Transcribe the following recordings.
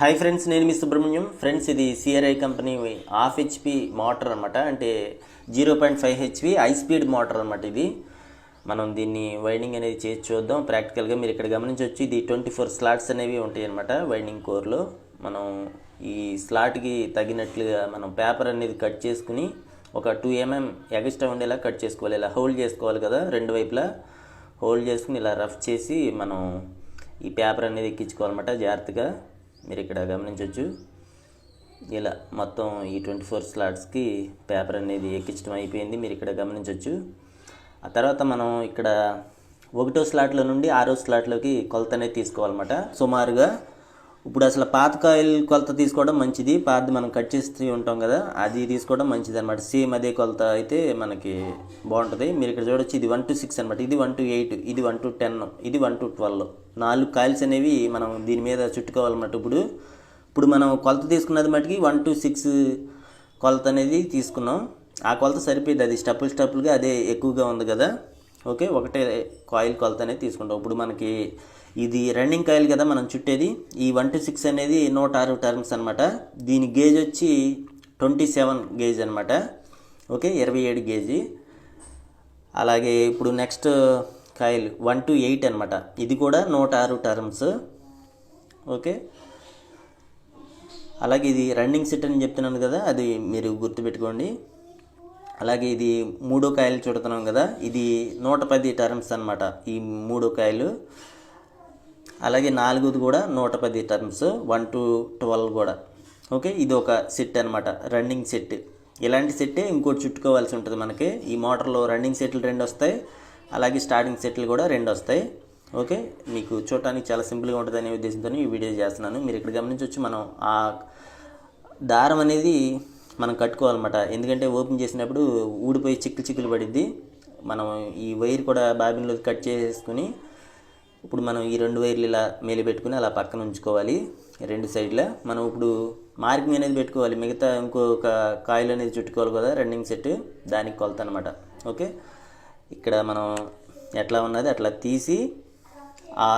Hi friends నేను మీ Subrahmanyam. Friends ఇది CRI company half HP motor అనమాట అంటే zero point five HP high speed motor అనమాట ఇది. మనం దీన్ని వైండింగ్ అనేది చేసి చూద్దాం. ప్రాక్టికల్గా మీరు ఇక్కడ గమనించవచ్చు. ఇది ట్వంటీ ఫోర్ స్లాట్స్ అనేవి ఉంటాయి అనమాట వైండింగ్ కోర్లో మనం ఈ స్లాట్కి తగినట్లుగా మనం పేపర్ అనేది కట్ చేసుకుని ఒక టూ ఎంఎం ఎగస్ట్రా ఉండేలా కట్ చేసుకోవాలి. ఇలా హోల్డ్ చేసుకోవాలి కదా రెండు వైపులా. హోల్డ్ చేసుకుని ఇలా రఫ్ చేసి మనం ఈ పేపర్ అనేది ఎక్కించుకోవాలన్నమాట జాగ్రత్తగా. మీరు ఇక్కడ గమనించవచ్చు ఇలా మొత్తం ఈ ట్వంటీ ఫోర్ స్లాట్స్కి పేపర్ అనేది ఎక్కించడం అయిపోయింది మీరు ఇక్కడ గమనించవచ్చు ఆ తర్వాత మనం ఇక్కడ ఒకటో స్లాట్లో నుండి ఆరో స్లాట్లోకి కొలత అనేది తీసుకోవాలన్నమాట. సుమారుగా ఇప్పుడు అసలు పాత కాయలు కొలత తీసుకోవడం మంచిది. పాతది మనం కట్ చేస్తూ ఉంటాం కదా అది తీసుకోవడం మంచిది అనమాట సేమ్ అదే కొలత అయితే మనకి బాగుంటుంది. మీరు ఇక్కడ చూడొచ్చు ఇది వన్ టు సిక్స్ అనమాట ఇది వన్ టు ఎయిట్ ఇది వన్ టు టెన్ ఇది వన్ టు ట్వెల్వ్ నాలుగు కాయిల్స్ అనేవి మనం దీని మీద చుట్టుకోవాలన్నమాట ఇప్పుడు. ఇప్పుడు మనం కొలత తీసుకున్నది మటుకి వన్ టు సిక్స్ కొలత అనేది తీసుకున్నాం. ఆ కొలత సరిపోయింది. అది స్టెప్పులు స్టెప్పులుగా అదే ఎక్కువగా ఉంది కదా. ఓకే ఒకటే కాయిల్ కొలత అనేది తీసుకుంటాం. ఇప్పుడు మనకి ఇది రన్నింగ్ కాయిల్ కదా మనం చుట్టేది. ఈ వన్ టు సిక్స్ అనేది నూట ఆరు టర్మ్స్ అనమాట దీని గేజ్ వచ్చి ట్వంటీ సెవెన్ గేజ్ అనమాట ఓకే ఇరవై ఏడు గేజీ అలాగే ఇప్పుడు next coil one two eight అనమాట ఇది కూడా నూట ఆరు టర్మ్స్ ఓకే. అలాగే ఇది రన్నింగ్ సెట్ అని చెప్తున్నాను కదా అది మీరు గుర్తుపెట్టుకోండి. అలాగే ఇది మూడో కాయలు చూడుతున్నాం కదా ఇది నూట పది టర్మ్స్ అనమాట ఈ మూడో కాయలు అలాగే నాలుగుది కూడా నూట పది టర్మ్స్ వన్ టు ట్వెల్వ్ కూడా. ఓకే ఇది ఒక సెట్ అనమాట రన్నింగ్ సెట్ ఇలాంటి సెట్టే ఇంకోటి చుట్టుకోవాల్సి ఉంటుంది మనకి. ఈ మోటార్లో రన్నింగ్ సెట్లు రెండు వస్తాయి అలాగే స్టార్టింగ్ సెట్లు కూడా రెండు వస్తాయి. ఓకే మీకు చూడటానికి చాలా సింపుల్గా ఉంటుంది అనే ఉద్దేశంతో ఈ వీడియో చేస్తున్నాను. మీరు ఇక్కడ గమనించవచ్చు మనం ఆ దారం అనేది మనం కట్టుకోవాలన్నమాట. ఎందుకంటే ఓపెన్ చేసినప్పుడు ఊడిపోయి చిక్కులు చిక్కులు పడిద్ది. మనం ఈ వైర్ కూడా బాబిన్లో కట్ చేసుకుని ఇప్పుడు మనం ఈ రెండు వైర్లు ఇలా మేలు పెట్టుకుని అలా పక్కన ఉంచుకోవాలి. రెండు సైడ్ల మనం ఇప్పుడు మార్కింగ్ అనేది పెట్టుకోవాలి. మిగతా ఇంకొక కాయిల్ అనేది చుట్టుకోవాలి కదా రన్నింగ్ సెట్. దానికి కొలత అనమాట ఓకే? ఇక్కడ మనం ఎట్లా ఉన్నది అట్లా తీసి ఆ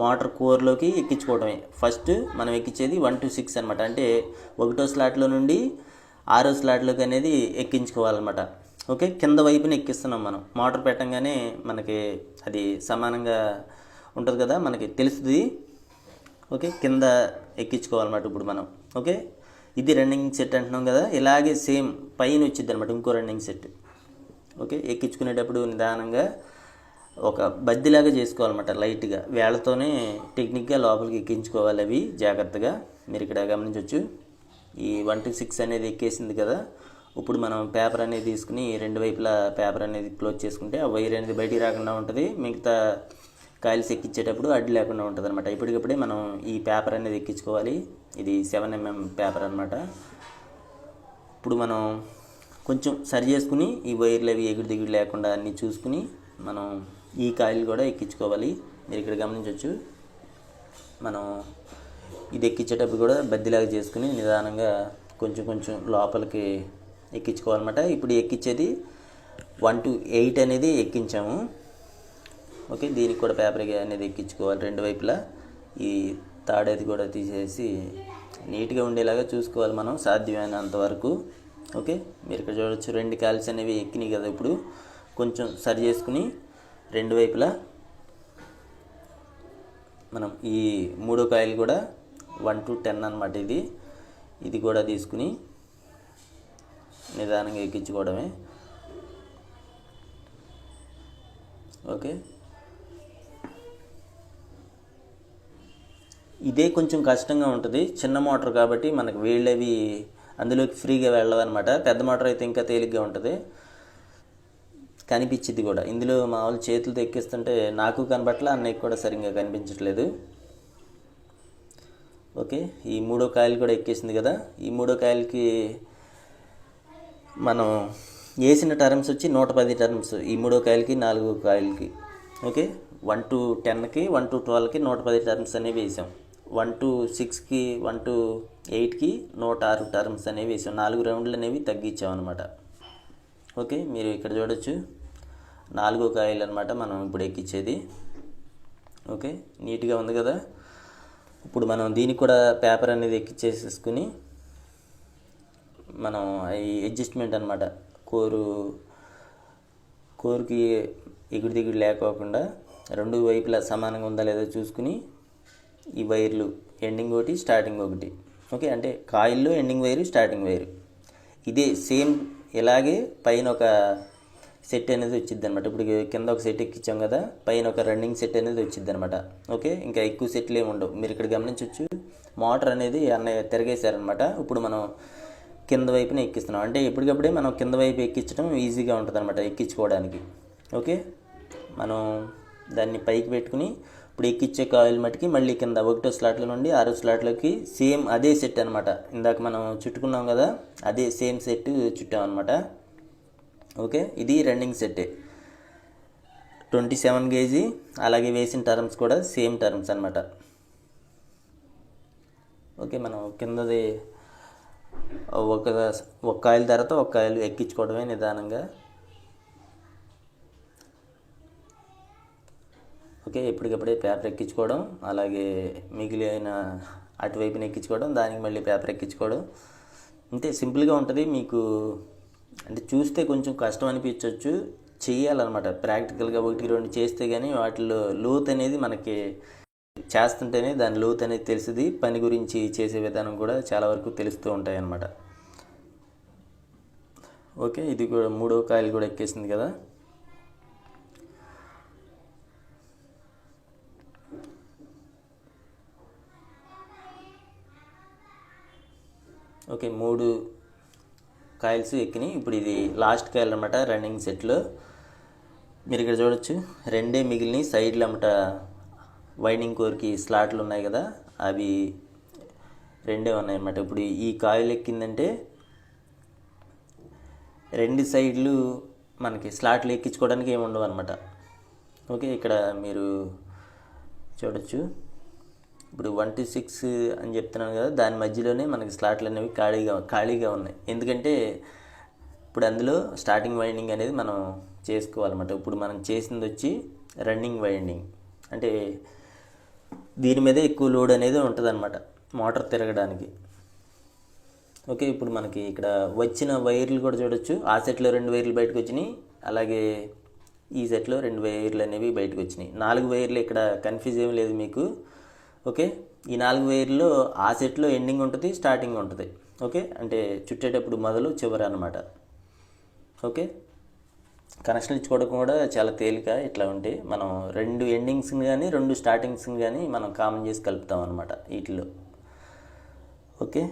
మోటార్ కోర్లోకి ఎక్కించుకోవడమే ఫస్ట్ మనం ఎక్కించేది వన్ టు సిక్స్ అనమాట అంటే ఒకటో స్లాట్లో నుండి ఆరో స్లాట్లోకి అనేది ఎక్కించుకోవాలన్నమాట. ఓకే కింద వైపున ఎక్కిస్తున్నాం మనం. మోటార్ పెట్టంగానే మనకి అది సమానంగా ఉంటుంది కదా మనకి తెలుస్తుంది. ఓకే కింద ఎక్కించుకోవాలన్నమాట ఇప్పుడు మనం. ఓకే ఇది రన్నింగ్ సెట్ అంటున్నాం కదా ఇలాగే సేమ్ పైన వచ్చింది అనమాట ఇంకో రన్నింగ్ సెట్ ఓకే ఎక్కించుకునేటప్పుడు నిదానంగా ఒక బద్దిలాగా చేసుకోవాలన్నమాట లైట్గా వేళతోనే టెక్నిక్గా లోపలికి ఎక్కించుకోవాలి అవి. జాగ్రత్తగా మీరు ఇక్కడ గమనించవచ్చు. ఈ వన్ టు సిక్స్ అనేది ఎక్కేసింది కదా ఇప్పుడు మనం పేపర్ అనేది తీసుకుని రెండు వైపులా పేపర్ అనేది క్లోజ్ చేసుకుంటే ఆ వైర్ అనేది బయటికి రాకుండా ఉంటుంది. మిగతా కాయల్స్ ఎక్కించేటప్పుడు అడ్డు లేకుండా ఉంటుంది అనమాట ఇప్పటికప్పుడే మనం ఈ పేపర్ అనేది ఎక్కించుకోవాలి. ఇది సెవెన్ ఎంఎం పేపర్ అనమాట ఇప్పుడు మనం కొంచెం సరి చేసుకుని ఈ వైర్లు అవి ఎగుడు దిగుడు లేకుండా అన్నీ చూసుకుని మనం ఈ కాయలు కూడా ఎక్కించుకోవాలి. మీరు ఇక్కడ గమనించవచ్చు మనం ఇది ఎక్కించేటప్పుడు కూడా బద్దిలాగా చేసుకుని నిదానంగా కొంచెం కొంచెం లోపలికి ఎక్కించుకోవాలన్నమాట. ఇప్పుడు ఎక్కించేది వన్ టు ఎయిట్ అనేది ఎక్కించాము. ఓకే దీనికి కూడా పేపర్ అనేది ఎక్కించుకోవాలి రెండు వైపులా. ఈ తాడేది కూడా తీసేసి నీట్గా ఉండేలాగా చూసుకోవాలి మనం సాధ్యమైనంత వరకు. ఓకే మీరు ఇక్కడ చూడవచ్చు రెండు కాల్స్ అనేవి ఎక్కినాయి కదా ఇప్పుడు. కొంచెం సరి చేసుకుని రెండు వైపులా మనం ఈ మూడో కాయలు కూడా వన్ టు టెన్ అనమాట ఇది. ఇది కూడా తీసుకుని నిదానంగా ఎక్కించుకోవడమే. ఓకే. ఇదే కొంచెం కష్టంగా ఉంటుంది. చిన్న మోటార్ కాబట్టి మనకు వేళ్ళవి అందులోకి ఫ్రీగా వెళ్ళదనమాట పెద్ద మోటార్ అయితే ఇంకా తేలిగ్గా ఉంటుంది. కనిపించింది కూడా. ఇందులో మామూలు చేతులతో ఎక్కిస్తుంటే నాకు కనబట్ల అన్నయ్యకి కూడా సరిగ్గా కనిపించట్లేదు. ఓకే. ఈ మూడో కాయలు కూడా ఎక్కేసింది కదా. ఈ మూడో కాయలకి మనం వేసిన టర్మ్స్ వచ్చి నూట పది టర్మ్స్. ఈ మూడో కాయలకి నాలుగో కాయలకి. ఓకే? వన్ టు టెన్కి వన్ టు ట్వెల్వ్కి నూట పది టర్మ్స్ అనేవి వేసాం. వన్ టు సిక్స్కి వన్ టు ఎయిట్కి నూట ఆరు టర్మ్స్ అనేవి వేసాం. నాలుగు రౌండ్లు అనేవి తగ్గించామన్నమాట అనమాట ఓకే? మీరు ఇక్కడ చూడొచ్చు. నాలుగో కాయలు అనమాట మనం ఇప్పుడు ఎక్కించేది ఓకే? నీట్గా ఉంది కదా? ఇప్పుడు మనం దీనికి కూడా పేపర్ అనేది ఎక్కిచ్చేసేసుకుని మనం ఈ అడ్జస్ట్మెంట్ అనమాట కోరు కోరుకి ఎగుడు దిగుడు లేకోకుండా రెండు వైపులా సమానంగా ఉందా లేదా చూసుకుని ఈ వైర్లు ఎండింగ్ ఒకటి స్టార్టింగ్ ఒకటి. ఓకే అంటే కాయిల్లో ఎండింగ్ వైరు స్టార్టింగ్ వైరు. ఇదే సేమ్ ఇలాగే పైన ఒక సెట్ అనేది వచ్చింది అనమాట ఇప్పుడు కింద ఒక సెట్ ఎక్కించాం కదా పైన ఒక రన్నింగ్ సెట్ అనేది వచ్చింది అనమాట ఓకే ఇంకా ఎక్కువ సెట్లు ఏమి ఉండవు. మీరు ఇక్కడ గమనించవచ్చు మోటార్ అనేది అన్నయ్య తిరగేశారనమాట ఇప్పుడు మనం కింద వైపున ఎక్కిస్తున్నాం. అంటే ఎప్పటికప్పుడే మనం కింద వైపు ఎక్కించడం ఈజీగా ఉంటుంది అనమాట ఎక్కించుకోవడానికి. ఓకే? మనం దాన్ని పైకి పెట్టుకుని ఇప్పుడు ఎక్కించే కాయిల్ మట్టుకి మళ్ళీ కింద ఒకటో స్లాట్ల నుండి ఆరో స్లాట్లోకి సేమ్ అదే సెట్ అనమాట ఇందాక మనం చుట్టుకున్నాం కదా అదే సేమ్ సెట్ చుట్టాం అనమాట ఓకే? ఇది రన్నింగ్ సెట్టే ట్వంటీ సెవెన్ కేజీ అలాగే వేసిన టర్మ్స్ కూడా సేమ్ టర్మ్స్ అనమాట ఓకే? మనం కిందది ఒక ఒక కాయల తర్వాత ఒక కాయలు ఎక్కించుకోవడమే నిదానంగా. ఓకే ఇప్పటికప్పుడే పేపర్ ఎక్కించుకోవడం అలాగే మిగిలిన అటువైపున ఎక్కించుకోవడం దానికి మళ్ళీ పేపర్ ఎక్కించుకోవడం. అంతే సింపుల్గా ఉంటుంది మీకు అంటే చూస్తే కొంచెం కష్టం అనిపించవచ్చు చేయాలన్నమాట ప్రాక్టికల్గా ఒకటి రెండు చేస్తే కానీ వాటిలో లోత్ అనేది మనకి చేస్తుంటేనే దాని లోతు అనేది తెలిసింది. పని గురించి చేసే విధానం కూడా చాలా వరకు తెలుస్తూ ఉంటాయి అన్నమాట ఓకే ఇది కూడా మూడో కాయలు కూడా ఎక్కేసింది కదా. ఓకే మూడు కాయిల్స్ ఎక్కినాయి. ఇప్పుడు ఇది లాస్ట్ కాయలు అనమాట రన్నింగ్ సెట్లో. మీరు ఇక్కడ చూడొచ్చు. రెండే మిగిలినాయి సైడ్లు అమ్మట వైండింగ్ కోర్కి స్లాట్లు ఉన్నాయి కదా అవి రెండే ఉన్నాయి అన్నమాట ఇప్పుడు ఈ కాయిల్ ఎక్కిందంటే రెండు సైడ్లు మనకి స్లాట్లు ఎక్కించుకోవడానికి ఏమి ఉండవు అనమాట ఓకే ఇక్కడ మీరు చూడొచ్చు. ఇప్పుడు వన్ టు సిక్స్ అని చెప్తున్నాను కదా దాని మధ్యలోనే మనకి స్లాట్లు అనేవి ఖాళీగా ఖాళీగా ఉన్నాయి. ఎందుకంటే ఇప్పుడు అందులో స్టార్టింగ్ వైండింగ్ అనేది మనం చేసుకోవాలన్నమాట. ఇప్పుడు మనం చేసింది వచ్చి రన్నింగ్ వైండింగ్. అంటే దీని మీదే ఎక్కువ లోడ్ అనేది ఉంటుందన్నమాట మోటార్ తిరగడానికి. ఓకే ఇప్పుడు మనకి ఇక్కడ వచ్చిన వైర్లు కూడా చూడొచ్చు. ఆ సెట్లో రెండు వైర్లు బయటకు వచ్చినాయి అలాగే ఈ సెట్లో రెండు వైర్లు అనేవి బయటకు వచ్చినాయి. నాలుగు వైర్లు ఇక్కడ కన్ఫ్యూజ్ ఏం లేదు మీకు. ఓకే ఈ నాలుగు వైర్లు ఆ సెట్లో ఎండింగ్ ఉంటుంది స్టార్టింగ్ ఉంటుంది. ఓకే అంటే చుట్టేటప్పుడు మొదలు చివరి అనమాట ఓకే కనెక్షన్ ఇచ్చుకోవడం కూడా చాలా తేలిక ఇట్లా ఉంటే మనం రెండు ఎండింగ్స్ని కానీ రెండు స్టార్టింగ్స్ని కానీ మనం కామన్ చేసి కలుపుతాం అనమాట వీటిలో. ఓకే?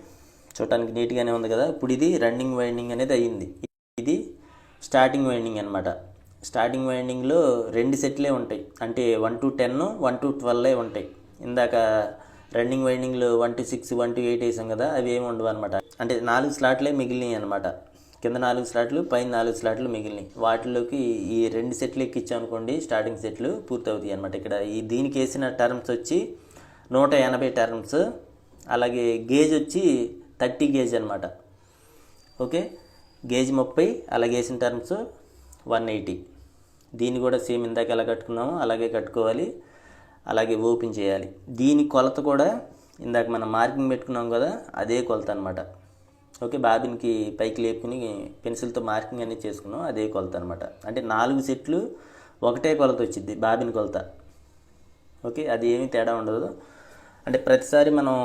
చూడటానికి నీట్గానే ఉంది కదా? ఇప్పుడు ఇది రన్నింగ్ వైండింగ్ అనేది అయ్యింది. ఇది స్టార్టింగ్ వైండింగ్ అనమాట స్టార్టింగ్ వైండింగ్లో రెండు సెట్లే ఉంటాయి. అంటే one two ten one two twelve ఉంటాయి. ఇందాక రన్నింగ్ వైండింగ్లో one two six one two eight వేసాం కదా? అవి ఏమి ఉండవు అనమాట అంటే నాలుగు స్లాట్లే మిగిలినాయి అనమాట కింద నాలుగు స్లాట్లు పైన నాలుగు స్లాట్లు మిగిలినాయి. వాటిలోకి ఈ రెండు సెట్లు ఎక్కించామనుకోండి స్టార్టింగ్ సెట్లు పూర్తవుతాయి అనమాట ఇక్కడ ఈ దీనికి వేసిన టర్మ్స్ వచ్చి నూట ఎనభై టర్మ్స్ అలాగే గేజ్ వచ్చి థర్టీ గేజ్ అనమాట ఓకే గేజ్ ముప్పై అలాగే వేసిన టర్మ్స్ వన్ ఎయిటీ దీన్ని కూడా సేమ్ ఇందాక ఎలా కట్టుకున్నామో అలాగే కట్టుకోవాలి అలాగే ఓపెన్ చేయాలి. దీని కొలత కూడా ఇందాక మనం మార్కింగ్ పెట్టుకున్నాం కదా అదే కొలత అనమాట ఓకే బాబిన్కి పైకి లేపుకుని పెన్సిల్తో మార్కింగ్ అనేది చేసుకున్నాం అదే కొలత అనమాట అంటే నాలుగు సెట్లు ఒకటే కొలత వచ్చింది బాబిన్ కొలత. ఓకే అది ఏమీ తేడా ఉండదు. అంటే ప్రతిసారి మనం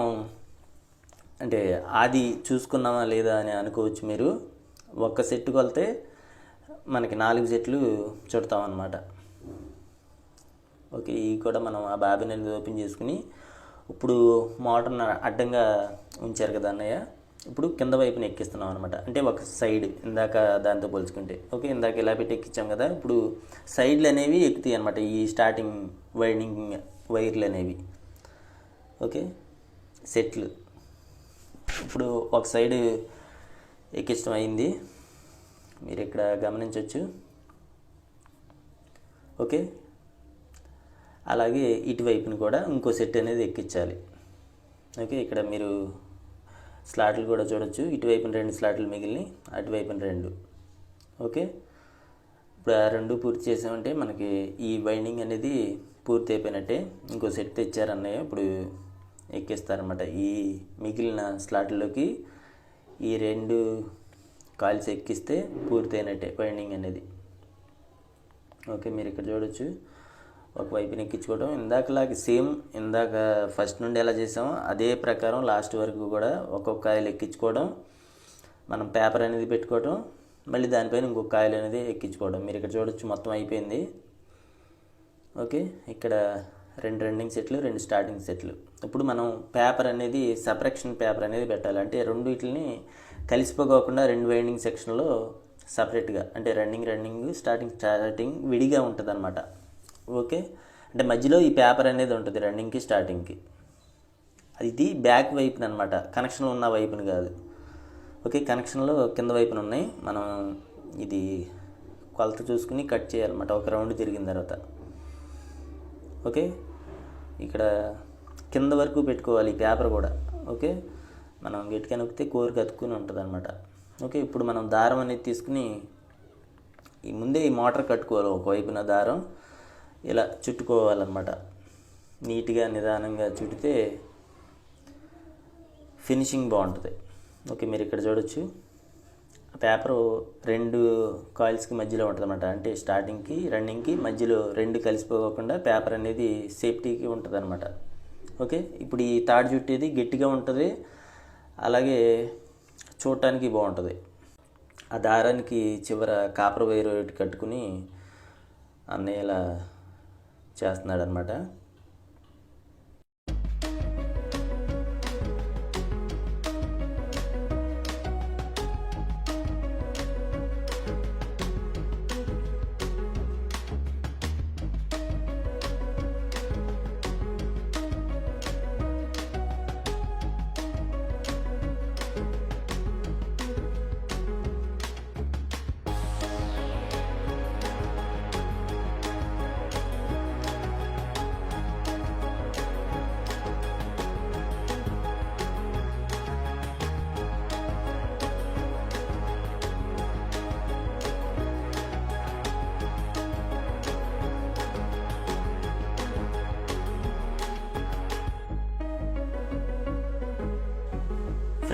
అంటే అది చూసుకున్నామా లేదా అని అనుకోవచ్చు మీరు ఒక్క సెట్ కొలితే మనకి నాలుగు సెట్లు చుడతామన్నమాట ఓకే ఇవి కూడా మనం ఆ బాబిన్ అనేది ఓపెన్ చేసుకుని ఇప్పుడు మోటార్ని అడ్డంగా ఉంచారు కదా అన్నయ్య ఇప్పుడు కింద వైపున ఎక్కిస్తున్నాం అనమాట అంటే ఒక సైడ్ ఇందాక దాంతో పోల్చుకుంటే. ఓకే ఇందాక ఇలా పెట్టి ఎక్కించాం కదా ఇప్పుడు సైడ్లు అనేవి ఎక్కుతాయి అనమాట ఈ స్టార్టింగ్ వైండింగ్ వైర్లు అనేవి. ఓకే సెట్లు. ఇప్పుడు ఒక సైడ్ ఎక్కించడం అయింది. మీరు ఇక్కడ గమనించవచ్చు ఓకే అలాగే ఇటువైపుని కూడా ఇంకో సెట్ అనేది ఎక్కించాలి. ఓకే ఇక్కడ మీరు స్లాట్లు కూడా చూడొచ్చు. ఇటువైపున రెండు స్లాట్లు మిగిలినాయి అటువైపున రెండు. ఓకే? ఇప్పుడు ఆ రెండు పూర్తి చేసామంటే మనకి ఈ బైండింగ్ అనేది పూర్తి అయిపోయినట్టే. ఇంకో సెట్ తెచ్చారన్నయ్య ఇప్పుడు ఎక్కిస్తారనమాట ఈ మిగిలిన స్లాట్లోకి ఈ రెండు కాయిల్స్ ఎక్కిస్తే పూర్తయినట్టే వైండింగ్ అనేది. ఓకే మీరు ఇక్కడ చూడొచ్చు. ఒక వైపుని ఎక్కించుకోవడం ఇందాకలాగా సేమ్ ఇందాక ఫస్ట్ నుండి ఎలా చేసామో అదే ప్రకారం లాస్ట్ వరకు కూడా ఒక్కొక్క కాయలు ఎక్కించుకోవడం. మనం పేపర్ అనేది పెట్టుకోవడం మళ్ళీ దానిపైన ఇంకొక కాయలు అనేది ఎక్కించుకోవడం. మీరు ఇక్కడ చూడొచ్చు మొత్తం అయిపోయింది. ఓకే ఇక్కడ రెండు రన్నింగ్ సెట్లు రెండు స్టార్టింగ్ సెట్లు. ఇప్పుడు మనం పేపర్ అనేది సపరేషన్ పేపర్ అనేది పెట్టాలి. అంటే రెండు వీటిని కలిసిపోకోకుండా రెండు వైండింగ్ సెక్షన్లో సపరేట్గా అంటే రన్నింగ్ రన్నింగ్ స్టార్టింగ్ స్టార్టింగ్ విడిగా ఉంటుంది అనమాట ఓకే? అంటే మధ్యలో ఈ పేపర్ అనేది ఉంటుంది రన్నింగ్కి స్టార్టింగ్కి. ఇది బ్యాక్ వైపున అనమాట కనెక్షన్ ఉన్న వైపుని కాదు. ఓకే? కనెక్షన్లో కింద వైపున ఉన్నాయి. మనం ఇది కొలత చూసుకుని కట్ చేయాలన్నమాట. ఒక రౌండ్ తిరిగిన తర్వాత. ఓకే? ఇక్కడ కింద వరకు పెట్టుకోవాలి ఈ పేపర్ కూడా. ఓకే? మనం గట్టిగా నొక్కితే కోరిక అతుక్కుని ఉంటుంది అనమాట ఓకే? ఇప్పుడు మనం దారం అనేది తీసుకుని ఈ ముందే ఈ మోటార్ కట్టుకోవాలి. ఒకవైపున దారం ఇలా చుట్టుకోవాలన్నమాట. నీట్గా నిదానంగా చుట్టితే ఫినిషింగ్ బాగుంటుంది. ఓకే మీరు ఇక్కడ చూడొచ్చు. పేపరు రెండు కాయిల్స్కి మధ్యలో ఉంటుంది అనమాట అంటే స్టార్టింగ్కి రన్నింగ్కి మధ్యలో రెండు కలిసిపోకుండా పేపర్ అనేది సేఫ్టీకి ఉంటుంది అనమాట ఓకే ఇప్పుడు ఈ తాడు చుట్టేది గట్టిగా ఉంటుంది. అలాగే చూడటానికి బాగుంటుంది. ఆ దారానికి చివర కాపర్ వైర్ కట్టుకుని అన్నయ్య ఇలా చేస్తున్నాడు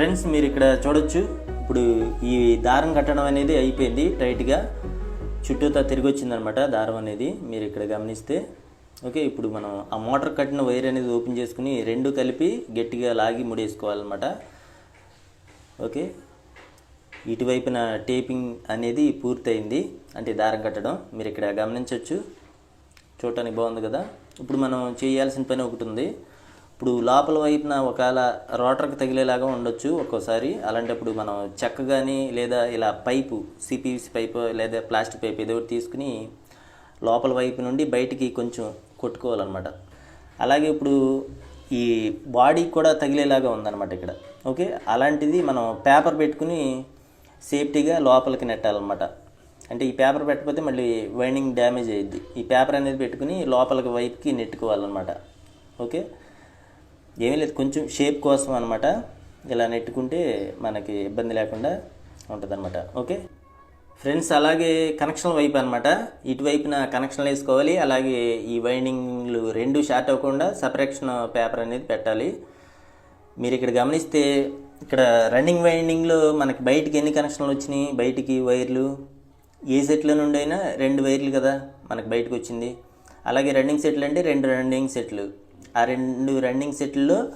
ఫ్రెండ్స్ మీరు ఇక్కడ చూడొచ్చు. ఇప్పుడు ఈ దారం కట్టడం అనేది అయిపోయింది. టైట్గా చుట్టూతా తిరిగి వచ్చిందనమాట దారం అనేది. మీరు ఇక్కడ గమనిస్తే ఓకే ఇప్పుడు మనం ఆ మోటార్ కట్టిన వైర్ అనేది ఓపెన్ చేసుకుని రెండు కలిపి గట్టిగా లాగి ముడేసుకోవాలన్నమాట. ఓకే ఇటువైపున టేపింగ్ అనేది పూర్తయింది. అంటే దారం కట్టడం మీరు ఇక్కడ గమనించవచ్చు చూడటానికి బాగుంది కదా. ఇప్పుడు మనం చేయాల్సిన పని ఒకటి ఉంది. ఇప్పుడు లోపల వైపున ఒకవేళ రోటర్కి తగిలేలాగా ఉండొచ్చు ఒక్కోసారి. అలాంటప్పుడు మనం చెక్క కానీ లేదా ఇలా పైపు సిపివిసి పైపు లేదా ప్లాస్టిక్ పైప్ ఏదో ఒకటి తీసుకుని లోపల వైపు నుండి బయటికి కొంచెం కొట్టుకోవాలన్నమాట. అలాగే ఇప్పుడు ఈ బాడీ కూడా తగిలేలాగా ఉందన్నమాట ఇక్కడ. ఓకే? అలాంటిది మనం పేపర్ పెట్టుకుని సేఫ్టీగా లోపలికి నెట్టాలన్నమాట. అంటే ఈ పేపర్ పెట్టకపోతే మళ్ళీ వైండింగ్ డ్యామేజ్ అయ్యిద్ది ఈ పేపర్ అనేది పెట్టుకుని లోపలికి వైపుకి నెట్టుకోవాలన్నమాట. ఓకే? ఏమీ లేదు. కొంచెం షేప్ కోసం అనమాట ఇలా నెట్టుకుంటే మనకి ఇబ్బంది లేకుండా ఉంటుంది ఓకే ఫ్రెండ్స్ అలాగే కనెక్షన్ వైపు అనమాట ఇటువైపున కనెక్షన్లు వేసుకోవాలి. అలాగే ఈ వైండింగ్లు రెండు షార్ట్ అవ్వకుండా సపరేక్షన్ పేపర్ అనేది పెట్టాలి. మీరు ఇక్కడ గమనిస్తే ఇక్కడ రన్నింగ్ వైండింగ్లో మనకి బయటికి ఎన్ని కనెక్షన్లు వచ్చినాయి? బయటికి వైర్లు. ఏ సెట్లో నుండి అయినా రెండు వైర్లు కదా మనకి బయటకు వచ్చింది. అలాగే రన్నింగ్ సెట్లు అంటే రెండు రన్నింగ్ సెట్లు ఆ రెండు రన్నింగ్ సెట్లో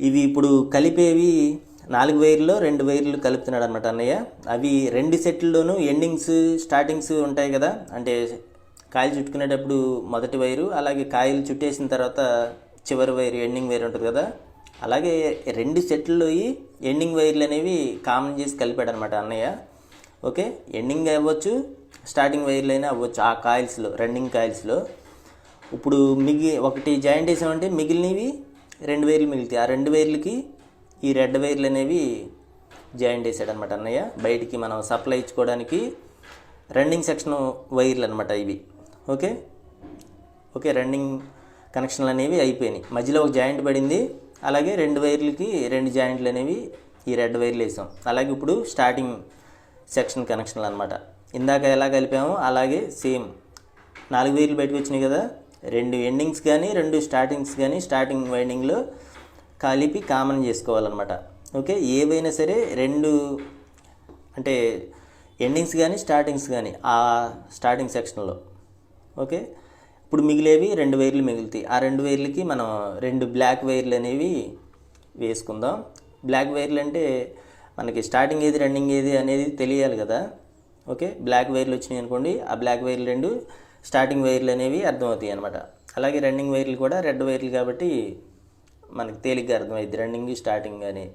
ఇవి ఇప్పుడు కలిపేవి నాలుగు వైర్లో రెండు వైర్లు కలుపుతున్నాడు అనమాట అన్నయ్య. అవి రెండు సెట్లలోనూ ఎండింగ్స్ స్టార్టింగ్స్ ఉంటాయి కదా. అంటే కాయలు చుట్టుకునేటప్పుడు మొదటి వైరు అలాగే కాయలు చుట్టేసిన తర్వాత చివరి వైరు ఎండింగ్ వైర్ ఉంటుంది కదా. అలాగే రెండు సెట్లలో ఎండింగ్ వైర్లు అనేవి కామన్ చేసి కలిపాడు అనమాట అన్నయ్య. ఓకే? ఎండింగ్ అవ్వచ్చు స్టార్టింగ్ వైర్లు అయినా అవ్వచ్చు ఆ కాయిల్స్లో రన్నింగ్ కాయిల్స్లో. ఇప్పుడు మిగి ఒకటి జాయింట్ వేసామంటే మిగిలినవి రెండు వైర్లు మిగులుతాయి. ఆ రెండు వైర్లకి ఈ రెడ్ వైర్లు అనేవి జాయింట్ వేసాడనమాట అన్నయ్య. బయటికి మనం సప్లై ఇచ్చుకోవడానికి రన్నింగ్ సెక్షన్ వైర్లు అనమాట ఇవి. ఓకే? ఓకే రన్నింగ్ కనెక్షన్లు అనేవి అయిపోయినాయి. మధ్యలో ఒక జాయింట్ పడింది. అలాగే రెండు వైర్లకి రెండు జాయింట్లు అనేవి ఈ రెడ్ వైర్లు వేసాం. అలాగే ఇప్పుడు స్టార్టింగ్ సెక్షన్ కనెక్షన్లు అనమాట ఇందాక ఎలా కలిపామో అలాగే సేమ్. నాలుగు వైర్లు బయటకు వచ్చినాయి కదా. రెండు ఎండింగ్స్ కానీ రెండు స్టార్టింగ్స్ కానీ స్టార్టింగ్ వైండింగ్లో కలిపి కామన్ చేసుకోవాలన్నమాట. ఓకే? ఏవైనా సరే రెండు అంటే ఎండింగ్స్ కానీ స్టార్టింగ్స్ కానీ ఆ స్టార్టింగ్ సెక్షన్లో ఓకే? ఇప్పుడు మిగిలేవి రెండు వైర్లు మిగులుతాయి. ఆ రెండు వైర్లకి మనం రెండు బ్లాక్ వైర్లు అనేవి వేసుకుందాం. బ్లాక్ వైర్లు అంటే మనకి స్టార్టింగ్ ఏది రన్నింగ్ ఏది అనేది తెలియాలి కదా? ఓకే? బ్లాక్ వైర్లు వచ్చినాయి అనుకోండి ఆ బ్లాక్ వైర్లు రెండు స్టార్టింగ్ వైర్లు అనేవి అర్థమవుతాయి అనమాట అలాగే రన్నింగ్ వైర్లు కూడా రెడ్ వైర్లు కాబట్టి మనకి తేలిగ్గా అర్థమైంది రన్నింగ్ స్టార్టింగ్ అని.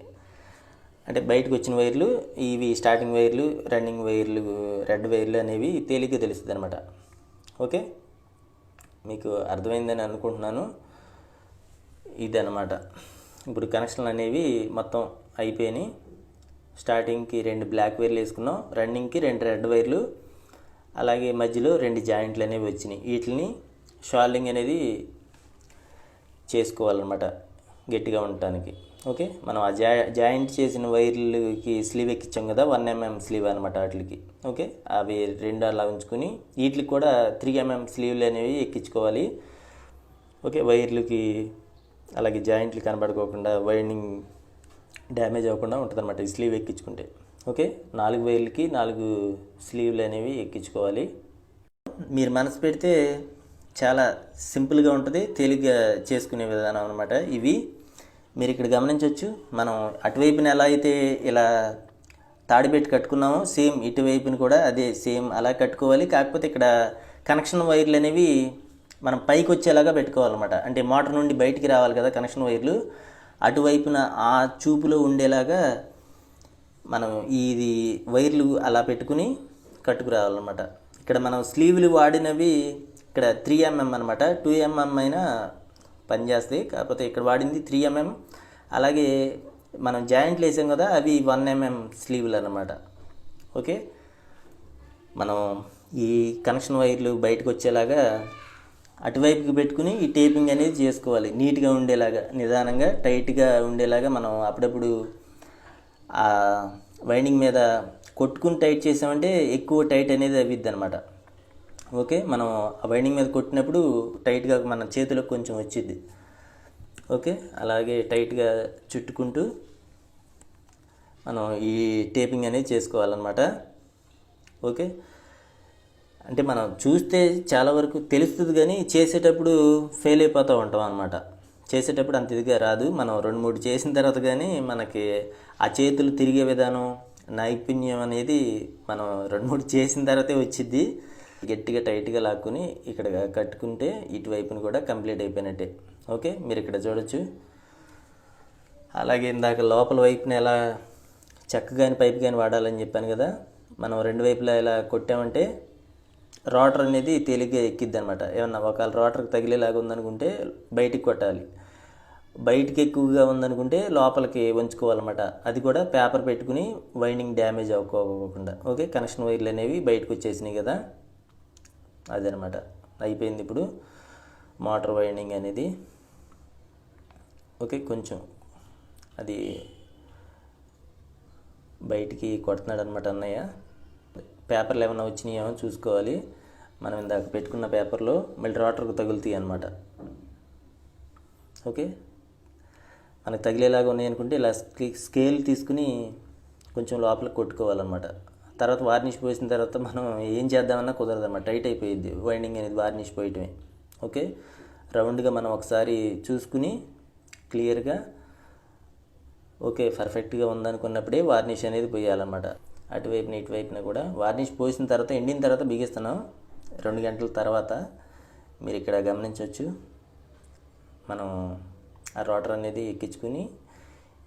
అంటే బయటకు వచ్చిన వైర్లు ఇవి స్టార్టింగ్ వైర్లు రన్నింగ్ వైర్లు రెడ్ వైర్లు అనేవి తేలిగ్గా తెలుస్తుంది అనమాట ఓకే? మీకు అర్థమైందని అనుకుంటున్నాను. ఇదనమాట ఇప్పుడు కనెక్షన్లు అనేవి మొత్తం అయిపోయినాయి. స్టార్టింగ్కి రెండు బ్లాక్ వైర్లు వేసుకున్నాం. రన్నింగ్కి రెండు రెడ్ వైర్లు. అలాగే మధ్యలో రెండు జాయింట్లు అనేవి వచ్చినాయి. వీటిని షాలింగ్ అనేది చేసుకోవాలన్నమాట గట్టిగా ఉండటానికి. ఓకే? మనం ఆ జా జాయింట్ చేసిన వైర్లకి స్లీవ్ ఎక్కించాం కదా వన్ ఎంఎం స్లీవ్ అనమాట వాటికి. ఓకే? అవి రెండు అలా ఉంచుకుని వీటికి కూడా త్రీ ఎంఎం స్లీవ్లు అనేవి ఎక్కించుకోవాలి. ఓకే? వైర్లకి అలాగే జాయింట్లు కనబడుకోకుండా వైండింగ్ డ్యామేజ్ అవ్వకుండా ఉంటుంది అనమాట ఈ స్లీవ్ ఎక్కించుకుంటే. ఓకే? నాలుగు వైర్లకి నాలుగు స్లీవ్లు అనేవి ఎక్కించుకోవాలి. మీరు మనసు పెడితే చాలా సింపుల్గా ఉంటుంది తేలిగ్గా చేసుకునే విధానం అనమాట ఇవి. మీరు ఇక్కడ గమనించవచ్చు మనం అటువైపున ఎలా అయితే ఇలా తాడిపెట్టి కట్టుకున్నామో సేమ్ ఇటువైపుని కూడా అదే సేమ్ అలా కట్టుకోవాలి. కాకపోతే ఇక్కడ కనెక్షన్ వైర్లు అనేవి మనం పైకి వచ్చేలాగా పెట్టుకోవాలన్నమాట. అంటే మోటార్ నుండి బయటికి రావాలి కదా కనెక్షన్ వైర్లు. అటువైపున ఆ చూపులో ఉండేలాగా మనం ఇది వైర్లు అలా పెట్టుకుని కట్టుకురావాలన్నమాట ఇక్కడ మనం స్లీవ్లు వాడినవి ఇక్కడ త్రీ ఎంఎం అనమాట టూ ఎంఎం అయినా పనిచేస్తాయి కాకపోతే ఇక్కడ వాడింది త్రీ ఎంఎం. అలాగే మనం జాయింట్లు వేసాం కదా అవి వన్ ఎంఎం స్లీవ్లు అనమాట ఓకే? మనం ఈ కనెక్షన్ వైర్లు బయటకు వచ్చేలాగా అటువైపుకి పెట్టుకుని ఈ టేపింగ్ అనేది చేసుకోవాలి. నీట్గా ఉండేలాగా నిదానంగా టైట్గా ఉండేలాగా మనం అప్పుడప్పుడు వైండింగ్ మీద కొట్టుకుని టైట్ చేసామంటే ఎక్కువ టైట్ అనేది అవిద్ది అనమాట ఓకే మనం ఆ వైండింగ్ మీద కొట్టినప్పుడు టైట్గా మన చేతిలోకి కొంచెం వచ్చింది ఓకే అలాగే టైట్గా చుట్టుకుంటూ మనం ఈ టేపింగ్ అనేది చేసుకోవాలన్నమాట. ఓకే అంటే మనం చూస్తే చాలా వరకు తెలుస్తుంది కానీ చేసేటప్పుడు ఫెయిల్ అయిపోతూ ఉంటాం అనమాట చేసేటప్పుడు అంత ఇదిగా రాదు. మనం రెండు మూడు చేసిన తర్వాత కానీ మనకి ఆ చేతులు తిరిగే విధానం నైపుణ్యం అనేది మనం రెండు మూడు చేసిన తర్వాతే వచ్చింది గట్టిగా టైట్గా లాక్కుని ఇక్కడ కట్టుకుంటే ఇటువైపుని కూడా కంప్లీట్ అయిపోయినట్టే. ఓకే? మీరు ఇక్కడ చూడొచ్చు. అలాగే ఇందాక లోపల వైపున ఎలా చెక్క కానీ పైపు కానీ వాడాలని చెప్పాను కదా. మనం రెండు వైపులా ఇలా కొట్టామంటే రోటర్ అనేది తేలిగ్గా ఎక్కిద్ది అనమాట ఏమన్నా ఒకవేళ రోటర్కి తగిలేలాగా ఉందనుకుంటే బయటికి కొట్టాలి. బయటికి ఎక్కువగా ఉందనుకుంటే లోపలికి ఉంచుకోవాలన్నమాట అది కూడా పేపర్ పెట్టుకుని వైండింగ్ డ్యామేజ్ అవ్వకోకుండా. ఓకే కనెక్షన్ వైర్లు అనేవి బయటకు వచ్చేసినాయి కదా. అదనమాట అయిపోయింది ఇప్పుడు మోటార్ వైండింగ్ అనేది. ఓకే కొంచెం అది బయటికి కొడుతున్నాడు అనమాట అన్నయ్య. పేపర్లు ఏమైనా వచ్చినాయేమో చూసుకోవాలి. మనం ఇందాక పెట్టుకున్న పేపర్లో మళ్ళీ రాటర్కు తగులుతాయి అనమాట ఓకే? మనకు తగిలేలాగా ఉన్నాయి అనుకుంటే ఇలా స్కే- స్కేల్ తీసుకుని కొంచెం లోపలికి కొట్టుకోవాలన్నమాట. తర్వాత వార్నిష్ పోసిన తర్వాత మనం ఏం చేద్దామన్నా కుదరదు అన్నమాట టైట్ అయిపోయింది వైండింగ్ అనేది వార్నిష్ పోయటమే. ఓకే? రౌండ్గా మనం ఒకసారి చూసుకుని క్లియర్గా ఓకే పర్ఫెక్ట్గా ఉందనుకున్నప్పుడే వార్నిష్ అనేది పోయాలన్నమాట. అటువైపున ఇటువైపున కూడా. వార్నిష్ పోసిన తర్వాత ఎండిన తర్వాత బిగిస్తున్నాం. రెండు గంటల తర్వాత మీరు ఇక్కడ గమనించవచ్చు. మనం ఆ రోటర్ అనేది ఎక్కించుకుని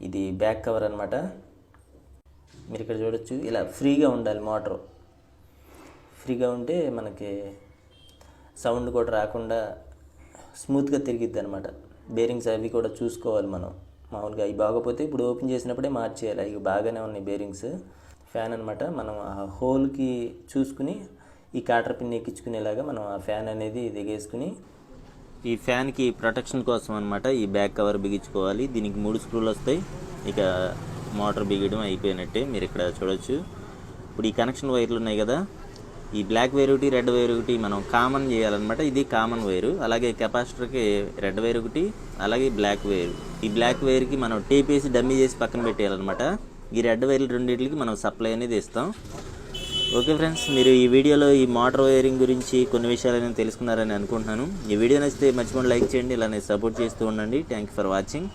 ఇది బ్యాక్ కవర్ అనమాట మీరు ఇక్కడ చూడొచ్చు. ఇలా ఫ్రీగా ఉండాలి మోటారు. ఫ్రీగా ఉంటే మనకి సౌండ్ కూడా రాకుండా స్మూత్గా తిరిగిద్ది అనమాట బేరింగ్స్ అవి కూడా చూసుకోవాలి మనం. మామూలుగా అవి బాగపోతే ఇప్పుడు ఓపెన్ చేసినప్పుడే మార్చేయాలి. అవి బాగానే ఉన్నాయి బేరింగ్స్. ఫ్యాన్ అనమాట మనం ఆ హోల్కి చూసుకుని ఈ కాటర్ పిన్ ఎక్కించుకునేలాగా మనం ఆ ఫ్యాన్ అనేది దిగేసుకుని ఈ ఫ్యాన్కి ప్రొటెక్షన్ కోసం అనమాట ఈ బ్యాక్ కవర్ బిగించుకోవాలి. దీనికి మూడు స్క్రూలు వస్తాయి. ఇక మోటార్ బిగడం అయిపోయినట్టే మీరు ఇక్కడ చూడొచ్చు. ఇప్పుడు ఈ కనెక్షన్ వైర్లు ఉన్నాయి కదా. ఈ బ్లాక్ వైర్ ఒకటి రెడ్ వైర్ ఒకటి మనం కామన్ చేయాలన్నమాట. ఇది కామన్ వైరు. అలాగే కెపాసిటర్కి రెడ్ వైర్ ఒకటి అలాగే బ్లాక్ వైర్. ఈ బ్లాక్ వైర్కి మనం టేప్ వేసి డమ్మీ చేసి పక్కన పెట్టేయాలన్నమాట. ఈ రెడ్ వైర్లు రెండింటికి మనం సప్లై అనేది ఇస్తాం. ఓకే ఫ్రెండ్స్ మీరు ఈ వీడియోలో ఈ మోటార్ వైరింగ్ గురించి కొన్ని విషయాలను తెలుసుకున్నారని అనుకుంటున్నాను. ఈ వీడియో నచ్చితే మర్చిపోండి లైక్ చేయండి ఇలానే సపోర్ట్ చేస్తూ ఉండండి. Thank for watching